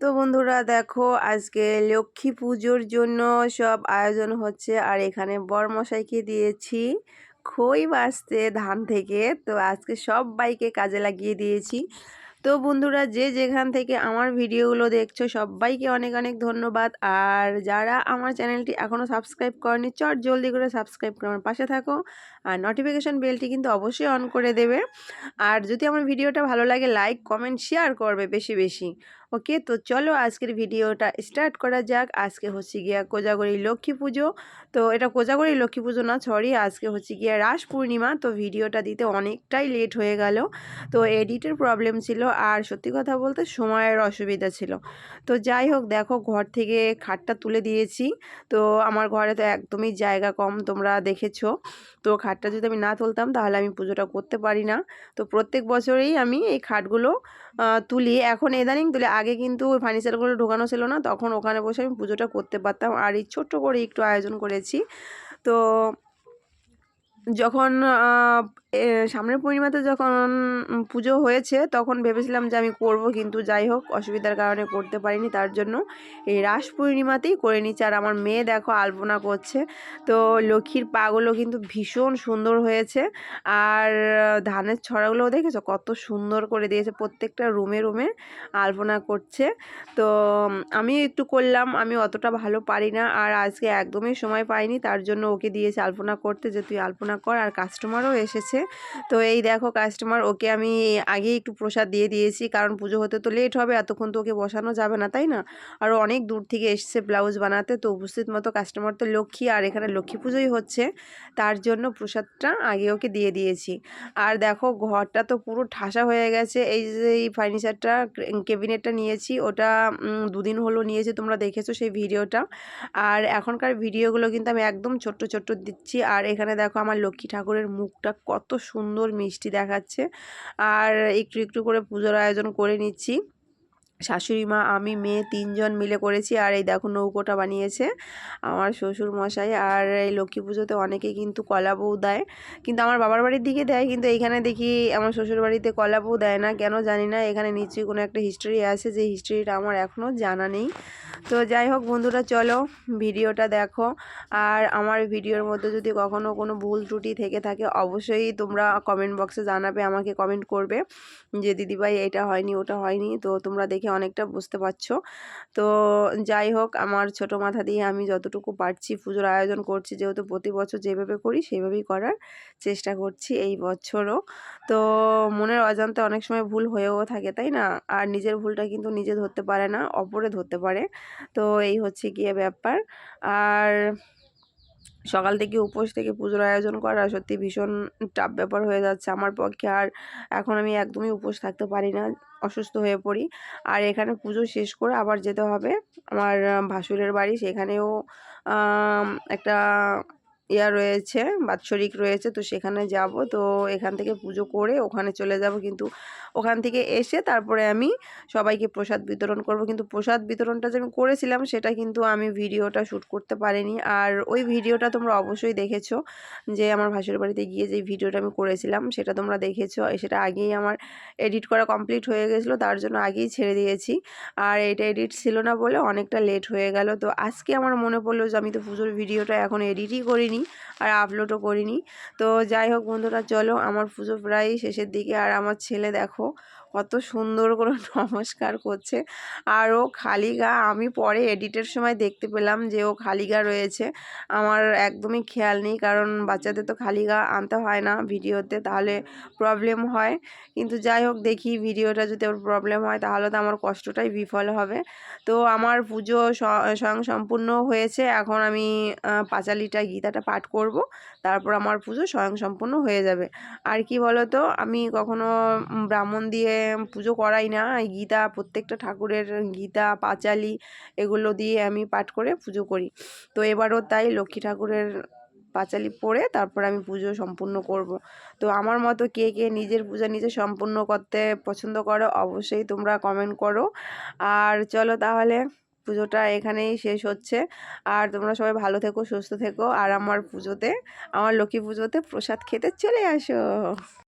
তো বন্ধুরা দেখো আজকে লক্ষ্মী পুজোর জন্য সব আয়োজন হচ্ছে, আর এখানে বরমশাইকে দিয়েছি খই বাঁচতে ধান থেকে। তো আজকে সব বাইকে কাজে লাগিয়ে দিয়েছি। তো বন্ধুরা যে যেখান থেকে আমার ভিডিওগুলো দেখছ, সবাইকে অনেক অনেক ধন্যবাদ। আর যারা আমার চ্যানেলটি এখনও সাবস্ক্রাইব করেনি, চট জলদি করে সাবস্ক্রাইব করে আমার পাশে থাকো। আর নোটিফিকেশান বেলটি কিন্তু অবশ্যই অন করে দেবে। আর যদি আমার ভিডিওটা ভালো লাগে লাইক কমেন্ট শেয়ার করবে বেশি বেশি। ওকে। তো চলো আজকের ভিডিওটা স্টার্ট করা যাক। আজকে হচ্ছে গিয়া কোজাগরি লক্ষ্মী পুজো। তো এটা কোজাগরি লক্ষ্মী পুজো না সরি আজকে হচ্ছে গিয়া রাস পূর্ণিমা। তো ভিডিওটা দিতে অনেকটাই লেট হয়ে গেল। তো এডিটের প্রবলেম ছিল। আর সত্যি কথা বলতে সময়ের অসুবিধা ছিল। তো যাই হোক, দেখো ঘর থেকে খাটটা তুলে দিয়েছি। তো আমার ঘরে তো একদমই জায়গা কম, তোমরা দেখেছ। তো খাটটা যদি আমি না তুলতাম, তাহলে আমি পুজোটা করতে পারি না। তো প্রত্যেক বছরেই আমি এই খাটগুলো তুলি। এখন ইদানিং তুলে আগে কিন্তু ওই ফার্নিচারগুলো ঢোকানো ছিল না। তখন ওখানে বসে আমি পুজোটা করতে পারতাম। আর এই ছোট্ট করে একটু আয়োজন করেছি। তো যখন সামনের পূর্ণিমাতে যখন পুজো হয়েছে, তখন ভেবেছিলাম যে আমি করব, কিন্তু যাই হোক, অসুবিধার কারণে করতে পারিনি, তার জন্য এই রাস পূর্ণিমাতেই করে নিচ্ছে। আর আমার মেয়ে দেখো, আলপনা করছে। তো লক্ষ্মীর পাগুলো কিন্তু ভীষণ সুন্দর হয়েছে। আর, ধানের ছড়াগুলোও দেখেছ? কত সুন্দর করে দিয়েছে। প্রত্যেকটা রুমে রুমে আলপনা করছে। তো, আমি একটু করলাম, আমি অতটা ভালো পারি না। আর আজকে একদমই সময় পাইনি, তার জন্য ওকে দিয়েছে আলপনা করতে যে, তুই আলপনা কর আর কাস্টমারও এসেছে। তো এই দেখো কাস্টমার ওকে আমি আগেই একটু প্রসাদ দিয়ে দিয়েছি, কারণ পুজো হতে তো লেট হবে, এতক্ষণ তো ওকে বসানো যাবে না, তাই না? আর অনেক দূর থেকে এসছে ব্লাউজ বানাতে, তো উপস্থিত মতো কাস্টমার তো লক্ষ্মী, আর এখানে লক্ষ্মী পুজোই হচ্ছে, তার জন্য প্রসাদটা আগে ওকে দিয়ে দিয়েছি। আর দেখো ঘরটা তো পুরো ঠাসা হয়ে গেছে, এই যে এই ফার্নিচারটা কেবিনেটটা নিয়েছি, ওটা দুদিন হলো নিয়েছি, তোমরা দেখেছ সেই ভিডিওটা আর এখনকার ভিডিওগুলো কিন্তু আমি একদম ছোট্ট ছোট্ট দিচ্ছি, আর এখানে দেখো আমার লক্ষ্মী ঠাকুরের মুখটা কত সুন্দর মিষ্টি দেখাচ্ছে। আর একটু একটু করে পুজোর আয়োজন করে নিচ্ছি। শাশুড়ি মা, আমি, মেয়ে তিনজন মিলে করেছি। আর এই দেখো নৌকোটা বানিয়েছে আমার শ্বশুর মশাই আর এই লক্ষ্মী পুজোতে অনেকে কিন্তু কলা বউ দেয়। কিন্তু আমার বাবার বাড়ির দিকে দেয়, কিন্তু এইখানে দেখি আমার শ্বশুর বাড়িতে কলা বউ দেয় না। কেন জানি না, এখানে নিশ্চয়ই কোনো একটা হিস্ট্রি আছে। যে হিস্ট্রিটা আমার এখনও জানা নেই। তো যাই হোক বন্ধুরা, চলো ভিডিওটা দেখো। আর আমার ভিডিওর মধ্যে যদি কখনও কোনো ভুল ত্রুটি থেকে থাকে, অবশ্যই তোমরা কমেন্ট বক্সে জানাবে, আমাকে কমেন্ট করবে। যে দিদিভাই এটা হয়নি, ওটা হয়নি, তো তোমরা দেখে অনেকটা বুঝতে পারছ। তো যাই হোক, আমার ছোট মাথা দিয়ে আমি যতটুকু পারছি পুজোর আয়োজন করছি, যেহেতু প্রতি বছর যেভাবে করি সেইভাবেই করার চেষ্টা করছি এই বছরও। তো মনের অজান্তে অনেক সময় ভুল হয়েও থাকে, তাই না? আর নিজের ভুলটা কিন্তু নিজে ধরতে পারে না, অপরে ধরতে পারে। তো এই হচ্ছে গিয়ে ব্যাপার। আর সকাল থেকে উপোস থেকে পুজোর আয়োজন করা সত্যি ভীষণ টাপ ব্যাপার হয়ে যাচ্ছে আমার পক্ষে আর এখন আমি একদমই উপোস থাকতে পারি না, অসুস্থ হয়ে পড়ি। আর এখানে পুজো শেষ করে আবার যেতে হবে। আমার ভাসুরের বাড়ি সেখানেও একটা ইয়া রয়েছে, বাৎসরিক রয়েছে, তো সেখানে যাব। তো এখান থেকে পুজো করে ওখানে চলে যাব কিন্তু ওখান থেকে এসে তারপরে আমি সবাইকে প্রসাদ বিতরণ করব। কিন্তু প্রসাদ বিতরণটা যে আমি করেছিলাম সেটা কিন্তু আমি ভিডিওটা শ্যুট করতে পারিনি। আর ওই ভিডিওটা তোমরা অবশ্যই দেখেছ যে আমার ভাসুর বাড়িতে গিয়ে যে ভিডিওটা আমি করেছিলাম সেটা তোমরা দেখেছ। সেটা আগেই আমার এডিট করা কমপ্লিট হয়ে গেছিল, তার জন্য আগেই ছেড়ে দিয়েছি। আর এটা এডিট ছিল না বলে অনেকটা লেট হয়ে গেল। তো আজকে আমার মনে পড়ল যে আমি তো পুজোর ভিডিওটা এখন এডিটই করিনি। করিনি আর আপলোডও করিনি। তো যাই হোক বন্ধুরা, চলো আমার পুজো প্রায় শেষের দিকে। আর আমার ছেলে দেখো কত সুন্দর করে নমস্কার করছে। আর ও খালি গা আমি পরে এডিটের সময় দেখতে পেলাম যে ও খালি গা রয়েছে। আমার একদমই খেয়াল নেই, কারণ বাচ্চাদের তো খালি গা আনতে হয় না ভিডিওতে, তাহলে প্রবলেম হয়। কিন্তু যাই হোক, দেখি ভিডিওটা যদি ওর প্রবলেম হয়, তাহলে তো আমার কষ্টটাই বিফল হবে। তো আমার পুজো স্বয়ং সম্পূর্ণ হয়েছে। এখন আমি পাঁচালিটা, গীতাটা পাঠ করব। তারপর আমার পুজো স্বয়ং সম্পূর্ণ হয়ে যাবে। আর কি বলো তো আমি কখনো ব্রাহ্মণ দিয়ে পুজো করাই না। গীতা, প্রত্যেকটা ঠাকুরের গীতা, পাঁচালি এগুলো দিয়ে আমি পাঠ করে পুজো করি। তো এবারও তাই লক্ষ্মী ঠাকুরের পাঁচালি পড়ে তারপর আমি পুজো সম্পূর্ণ করব। তো আমার মতো কে কে নিজের পূজা নিজে সম্পূর্ণ করতে পছন্দ করো অবশ্যই তোমরা কমেন্ট করো। আর চলো তাহলে পুজোটা এখানেই শেষ হচ্ছে। আর তোমরা সবাই ভালো থেকো, সুস্থ থেকো। আর আমার পুজোতে, আমার লক্ষ্মী পুজোতে প্রসাদ খেতে চলে আসো।